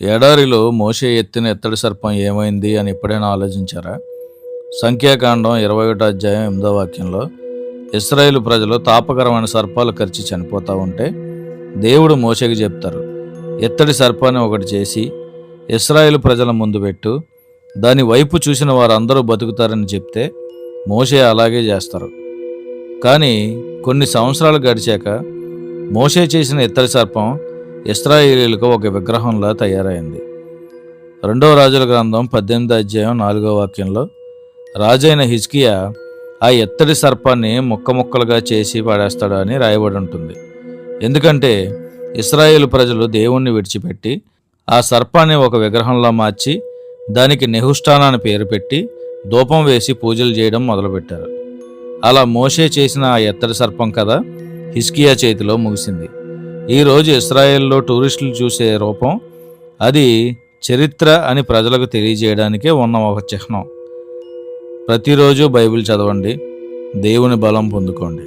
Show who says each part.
Speaker 1: ఎడారిలో మోషే ఎత్తిన ఎత్తడి సర్పం ఏమైంది అని ఎప్పుడైనా ఆలోచించారా? సంఖ్యాకాండం ఇరవై ఒకటో అధ్యాయం ఎనిమిదో వాక్యంలో ఇస్రాయేల్ ప్రజలు తాపకరమైన సర్పాలు కరిచి చనిపోతూ ఉంటే దేవుడు మోషేకి చెప్తారు ఎత్తడి సర్పాన్ని ఒకటి చేసి ఇస్రాయేల్ ప్రజల ముందు పెట్టు దాని వైపు చూసిన వారందరూ బతుకుతారని చెప్తే మోషే అలాగే చేస్తారు. కానీ కొన్ని సంవత్సరాలు గడిచాక మోషే చేసిన ఇత్తడి సర్పం ఇస్రాయేలీలకు ఒక విగ్రహంలా తయారైంది. రెండవ రాజుల గ్రంథం పద్దెనిమిది అధ్యాయం నాలుగో వాక్యంలో రాజైన హిజ్కియా ఆ ఎత్తడి సర్పాన్ని ముక్క ముక్కలుగా చేసి పడేస్తాడు అని రాయబడి ఉంటుంది ఎందుకంటే ఇస్రాయేల్ ప్రజలు దేవుణ్ణి విడిచిపెట్టి ఆ సర్పాన్ని ఒక విగ్రహంలా మార్చి దానికి నెహుష్టానా అని పేరు పెట్టి ధూపం వేసి పూజలు చేయడం మొదలుపెట్టారు. అలా మోషే చేసిన ఆ ఎత్తడి సర్పం కథ హిస్కియా చేతిలో ముగిసింది. ఈరోజు ఇస్రాయేల్లో టూరిస్టులు చూసే రూపం అది చరిత్ర అని ప్రజలకు తెలియజేయడానికే ఉన్న ఒక చిహ్నం. ప్రతిరోజు బైబిల్ చదవండి దేవుని బలం పొందుకోండి.